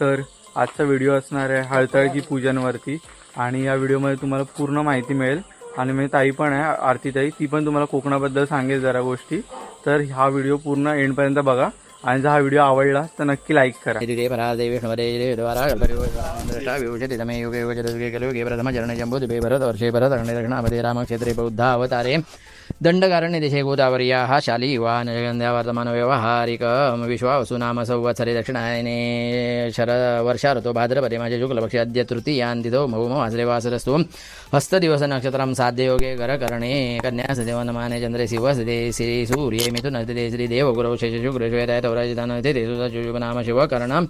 तर आजचा व्हिडिओ असणार आहे हळतळकी पूजनवरती. आणि या व्हिडिओमध्ये तुम्हाला पूर्ण माहिती मिळेल. आणि मी ताई पण आहे आरतीताई ती पण तुम्हाला कोकणाबद्दल सांगेल जरा गोष्टी. तर हा व्हिडिओ पूर्ण एंडपर्यंत बघा. आणि जर हा व्हिडिओ आवडला तर नक्की लाईक करा द्वारा प्रथम वर्षे भरत रामक्षेत्रे बौद्ध अवतारे दंडकारण्य देशे हा शाली युवा नगंध्या वर्तमान व्यवहारिक विश्वावसु नाम संवत्सरे दक्षिणायने शर वर्षा ऋतो भाद्रपदे माझे शुक्लपक्षे अद्य तृतीयान्तितो मौम वासरे वासरस्तु हस्तदिवस नक्षत्रं साध्ययोगे गरकर्णे कन्या सदेवनमाने चंद्रे शिवसदे श्री सूर्ये मिथुनस्थिते श्री देवगुरौ शेष शुक्र श्वेताय तौराजितान स्थिते सुसुभ नाम शिवकर्णम्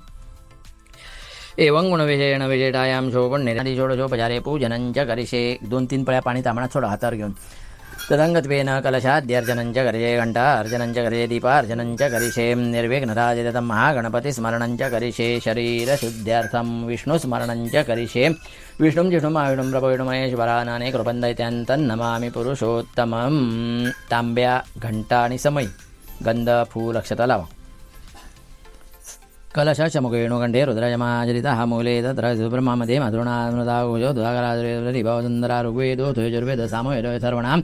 एवं गुणविशेषण विशेषायाम शोभण्येरादी षोडशोपचारे पूजनंच करिषे दोन तीन पळ्या पाणी तांबण्यात सोडा हातावर घेऊन। तदंगत्वेन कलशाद्यर्जनञ्च करिषे घण्टा अर्जनञ्च करिषे दीपार्जनञ्च करिषे निर्विघ्नराजदतं महागणपतिस्मरणञ्च करिषे शरीरशुद्ध्यर्थं विष्णुस्मरणञ्च करिषे विष्णुं जिष्णुं महाविष्णुं प्रभविष्णुमहेश्वरानाने कृपंदयत्यांतं पुरुषोत्तमं तांब्या घंटा आणि समयी। गंध फूल अक्षता लावा रुद्रजमाचरितः मूले तत्र सुब्रह्ममध्ये मधुर्णामृता भुजो दुधाकराद्रिभाव ऋग्वेदो द्वयजुर्वेद सामवेदो सर्वणाम्।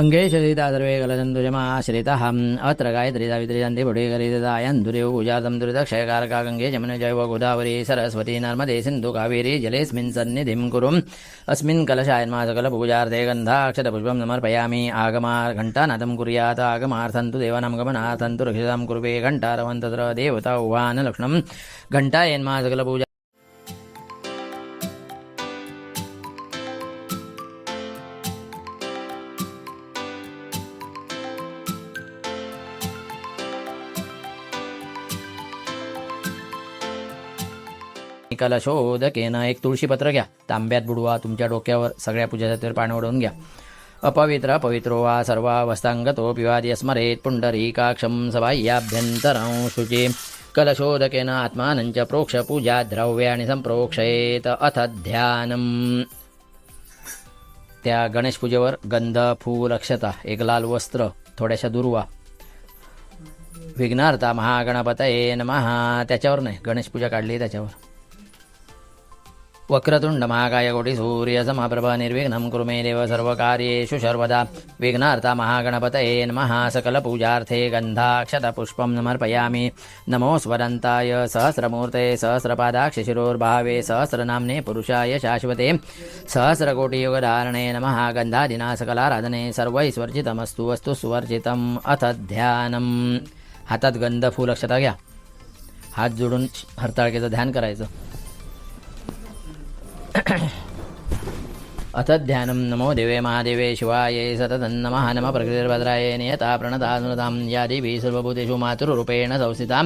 अङ्गे शरिता सर्वे कलचन्दुजमाश्रितः अत्र गायत्री सावित्री सन्ति पुढे करितायन्दुरेव पूजातं दुरितक्षयकारका गङ्गे जमुने जैव गोदावरी सरस्वती नर्मदे सिन्धु कावेरी जलेऽस्मिन् सन्निधिं कुरुम् अस्मिन् कलशायन्मा सकलपूजार्थे गन्धाक्षतपुष्पं समर्पयामि आगमा घण्टानादं कुर्यात् आगमार्थन्तु देवानां गमनार्थन्तु रक्षितां कुर्वे घण्टारवन् तत्र देवता उवान लक्ष्मणं घण्टायन्मा सकलपूजा कलशोदकेनं एक तुळशीपत्र घ्या. तांब्यात बुडवा तुमच्या डोक्यावर सगळ्या पूजासाठी पाणी ओढवून घ्या. अपवित्र पवित्रो वा सर्वावस्थांगतो पिवादी स्मरेत पुंडरीकाक्षं सबाह्याभ्यन्तरं शुचि. कलशोधकेन आत्मानं च प्रोक्ष पूजा द्रव्याणि संप्रोक्षेत अथ ध्यानम्. त्या गणेश पूजेवर गंध फूल अक्षता एक लाल वस्त्र थोड्याशा दुर्वा. विघ्नार्था महागणपतये नमहा त्याच्यावर नाही गणेश पूजा काढली त्याच्यावर. वक्रतुंड महाकाय निर्विघ्नं कुरु मे देव सर्वकार्येषु सर्वदा। विघ्नार्था महागणपतये नमः। सकलपूजार्थे गन्धाक्षतपुष्पं समर्पयामि। नमो स्वरन्ताय सहस्रमूर्ते सहस्रपादाक्षशिरोर्भावे सहस्रनाम्ने पुरुषाय शाश्वते। सहस्रकोटियुगधारणे नमः। गन्धादिना सकलाराधने सर्वैस्वर्जितमस्तु वस्तु सुवर्जितम्। अथ ध्यानम्। हातात गंध फूल घ्या। हात जोडून हरताळकेचं ध्यान करायचं। अथ ध्यानं नमो देवे महादेवे शिवाये सततं नमः नमः प्रकृतिर्भद्राय नियता प्रणता स्मृतां या देवी सर्वभूतेषु मातृरूपेण संस्थितां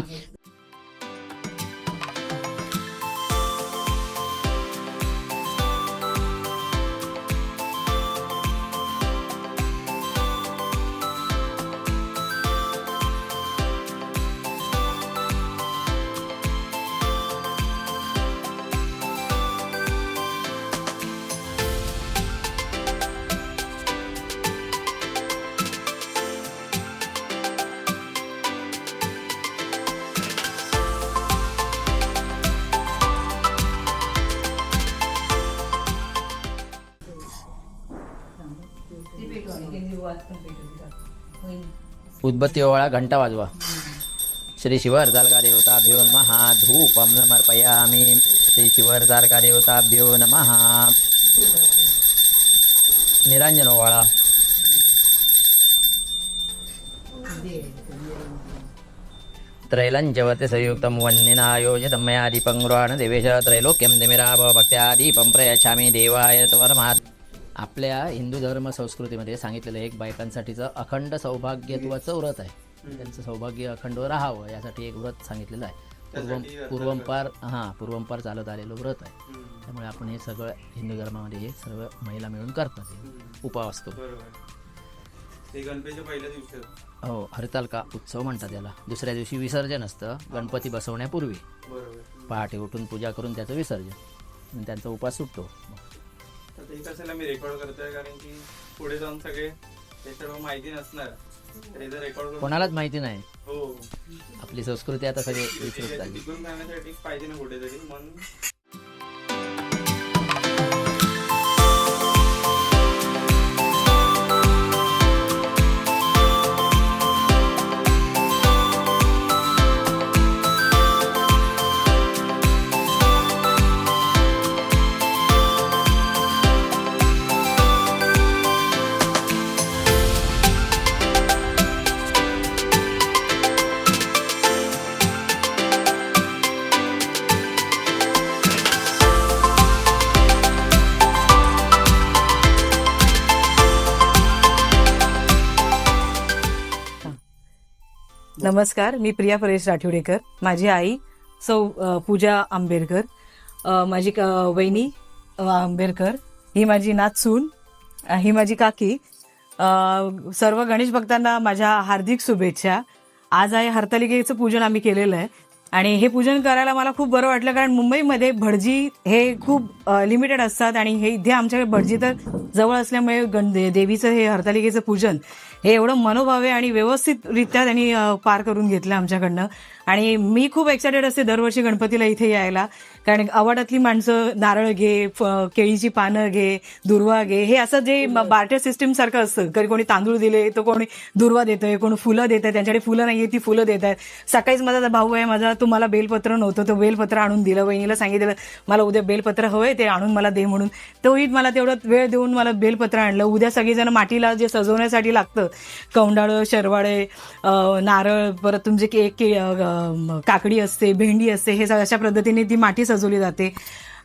उद्बत्ती ओवाळा घंटा वाजवा. श्री शिवरतालका देवताभ्यो नमः धूपं समर्पयामि. श्री शिवरतालका देवताभ्यो नमः निरांजन ओवाळा त्रैलञ्चवते संयुक्तं वह्निना योजितं मया दीपं गृहाण देवेश त्रैलोक्यं दिमिराभ भक्त्या दीपं प्रयच्छामि देवाय परमात् आपल्या हिंदू धर्म संस्कृतीमध्ये सांगितलेलं एक बायकांसाठीचं अखंड सौभाग्यत्वाचं व्रत आहे. त्यांचं सौभाग्य अखंड राहावं यासाठी एक व्रत सांगितलेलं आहे. पूर्वम पूर्वंपार हां पूर्वंपार चालत आलेलं व्रत आहे. त्यामुळे आपण हे सगळं हिंदू धर्मामध्ये हे सर्व महिला मिळून करतात हे उपाव असतो बरोबर. ते गणपतीच्या पहिल्या दिवशी. हो हरतालका उत्सव म्हणतात त्याला दुसऱ्या दिवशी विसर्जन असतं गणपती बसवण्यापूर्वी. पहाटे उठून पूजा करून त्याचं विसर्जन. आणि त्यांचा उपास सुटतो. ते कशाला मी रेकॉर्ड करतोय कारण की पुढे जाऊन सगळे ते सर्व माहिती नसणार. जर रेकॉर्ड कोणालाच माहिती नाही. हो. आपली संस्कृती आता सगळी विसरत चालली. टिकून राहण्यासाठी पाहिजे ना कुठेतरी. म्हणून नमस्कार मी प्रिया परेश राठोडेकर. माझी आई सौ पूजा आंबेडकर माझी वहिनी आंबेडकर ही माझी नात सून ही माझी काकी. सर्व गणेश भक्तांना माझ्या हार्दिक शुभेच्छा. आज आहे हरतालिकेचं पूजन आम्ही केलेलं आहे. आणि हे पूजन करायला मला खूप बरं वाटलं कारण मुंबईमध्ये भटजी हे खूप लिमिटेड असतात. आणि हे इथे आमच्याकडे भटजी तर जवळ असल्यामुळे गण देवीचं हे हरतालिकेचं पूजन हे एवढं मनोभावे आणि व्यवस्थितरित्या त्यांनी पार करून घेतलं आमच्याकडनं. आणि मी खूप एक्सायटेड असते दरवर्षी गणपतीला इथे यायला. कारण आवाडातली माणसं नारळ घे फ- केळीची पानं घे दुर्वा घे हे असं जे बार्टर सिस्टीम सारखं असतं. कधी कोणी तांदूळ दिले तर कोणी दुर्वा देतोय कोणी फुलं देत आहे त्यांच्याकडे फुलं नाहीये ती फुलं देत आहेत. सकाळीच माझा भाऊ आहे माझा तुम्हाला बेलपत्र नव्हतं तो बेलपत्र आणून दिलं बहिणीला सांगितलं मला उद्या बेलपत्र हवंय ते आणून मला दे म्हणून. तोही मला तेवढं वेळ देऊन मला बेलपत्र आणलं. उद्या सगळेजण माटीला जे सजवण्यासाठी लागतं कौंडाळं शरवाळे नारळ परत तुमचे के के काकडी असते भेंडी असते हे अशा पद्धतीने ती माती सजवली जाते.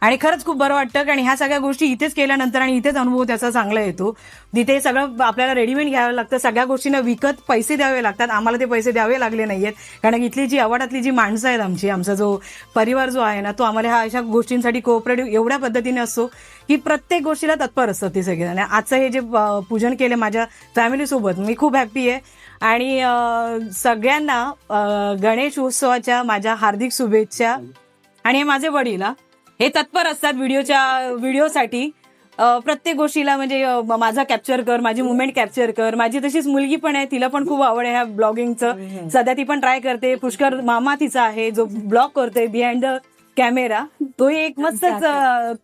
आणि खरंच खूप बरं वाटतं कारण ह्या सगळ्या गोष्टी इथेच केल्यानंतर आणि इथेच अनुभव त्याचा चांगला येतो. तिथे सगळं आपल्याला रेडीमेड घ्यावं लागतं सगळ्या गोष्टींना विकत पैसे द्यावे लागतात. आम्हाला ते पैसे द्यावे लागले नाहीयेत. कारण इथली जी अवाडातली जी माणसं आहेत आमची आमचा जो परिवार जो आहे ना तो आम्हाला ह्या अशा गोष्टींसाठी कोऑपरेटिव्ह एवढ्या पद्धतीने असतो की प्रत्येक गोष्टीला तत्पर असतात ते सगळे. आणि आजचं हे जे पूजन केलं माझ्या फॅमिलीसोबत मी खूप हॅप्पी आहे. आणि सगळ्यांना गणेश उत्सवाच्या माझ्या हार्दिक शुभेच्छा आणि हे माझे वडील हे तत्पर असतात व्हिडिओच्या व्हिडिओसाठी. प्रत्येक गोष्टीला म्हणजे माझा कॅप्चर कर माझी मुवमेंट कॅप्चर कर. माझी तशीच मुलगी पण आहे तिला पण खूप आवड आहे ह्या ब्लॉगिंगचं सध्या ती पण ट्राय करते. पुष्कर मामा तिचा आहे जो ब्लॉग करतोय बिहाइंड द कॅमेरा तोही एक मस्तच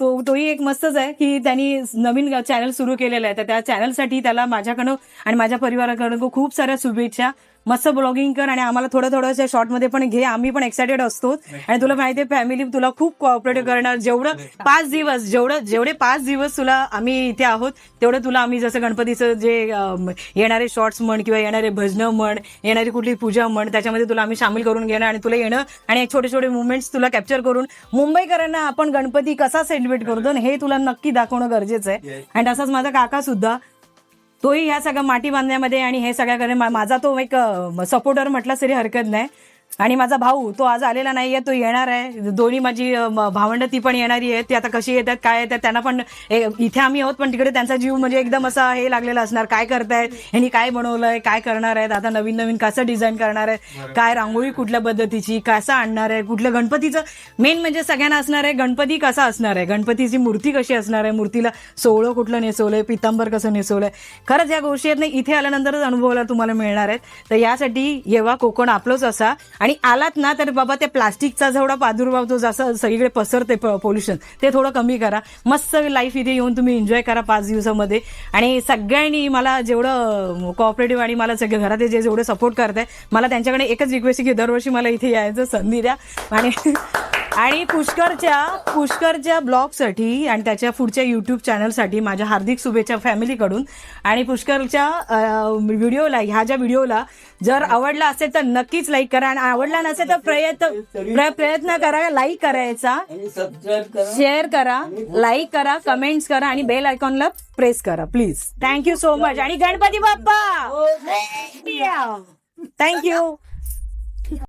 तो तोही एक मस्तच आहे की त्यांनी नवीन चॅनल सुरू केलेलं आहे. तर त्या चॅनलसाठी त्याला माझ्याकडनं आणि माझ्या परिवाराकडून खूप साऱ्या शुभेच्छा. मस्त ब्लॉगिंग कर आणि आम्हाला थोडं थोडं शॉर्टमध्ये पण घे. आम्ही पण एक्सायटेड असतो. आणि तुला माहिती आहे फॅमिली तुला खूप कोऑपरेटिव्ह करणार. जेवढं पाच दिवस जेवढं जेवढे पाच दिवस तुला आम्ही इथे आहोत तेवढं तुला आम्ही जसं गणपतीचं जे येणारे शॉर्ट्स म्हण किंवा येणारे भजनं म्हण येणारी कुठली पूजा म्हण त्याच्यामध्ये तुला आम्ही सामील करून घेणार आणि तुला येणं आणि छोटे छोटे मुवमेंट्स तुला कॅप्चर करून मुंबईकरांना आपण गणपती कसा सेलिब्रेट करतो हे तुला नक्की दाखवणं गरजेचं आहे. आणि तसाच माझा काका सुद्धा तोही ह्या सगळ्या माटी बांधण्यामध्ये आणि हे सगळ्याकडे माझा तो एक सपोर्टर म्हटला तरी हरकत नाही. आणि माझा भाऊ तो आज आलेला नाहीये तो येणार आहे. दोन्ही माझी भावंड ती पण येणारी आहे ती आता कशी येतात काय येतात त्यांना पण इथे आम्ही आहोत पण तिकडे त्यांचा जीव म्हणजे एकदम असा हे लागलेला असणार. काय करतायत? ह्यांनी काय बनवलंय? काय करणार आहेत? आता नवीन नवीन कसं डिझाईन करणार आहे काय रांगोळी कुठल्या पद्धतीची? कसं आणणार आहे? कुठलं गणपतीचं? मेन म्हणजे सगळ्यांना असणार आहे गणपती कसा असणार आहे? गणपतीची मूर्ती कशी असणार आहे? मूर्तीला सोहळं कुठलं नेसवलंय? पितांबर कसं नेसवलंय? खरंच या गोष्टी आहेत ना इथे आल्यानंतरच अनुभवायला तुम्हाला मिळणार आहेत. तर यासाठी येवा कोकण आपलंच असा. आणि आलात ना तर बाबा त्या प्लास्टिकचा जेवढा प्रादुर्भाव तो जसं सगळीकडे पसरते पोल्युशन ते थोडं कमी करा. मस्त लाईफ इथे येऊन तुम्ही एन्जॉय करा पाच दिवसामध्ये. आणि सगळ्यांनी मला जेवढं कोऑपरेटिव्ह आणि मला सगळे घरात जे जेवढे सपोर्ट करत आहे मला त्यांच्याकडे एकच रिक्वेस्ट की दरवर्षी मला इथे यायचं संधी द्या. आणि आणि पुष्करच्या पुष्करच्या ब्लॉगसाठी आणि त्याच्या पुढच्या युट्यूब चॅनलसाठी माझ्या हार्दिक शुभेच्छा फॅमिलीकडून आणि पुष्करच्या व्हिडिओला ह्या ज्या व्हिडिओला जर आवडला असेल तर नक्कीच लाईक करा. आणि आवडला नसेल तर प्रयत्न प्र- प्रयत्न करा लाईक करायचा. शेअर करा. लाईक करा कमेंट्स करा आणि बेल आयकॉनला प्रेस करा प्लीज थँक्यू सो मच आणि गणपती बाप्पा! थँक्यू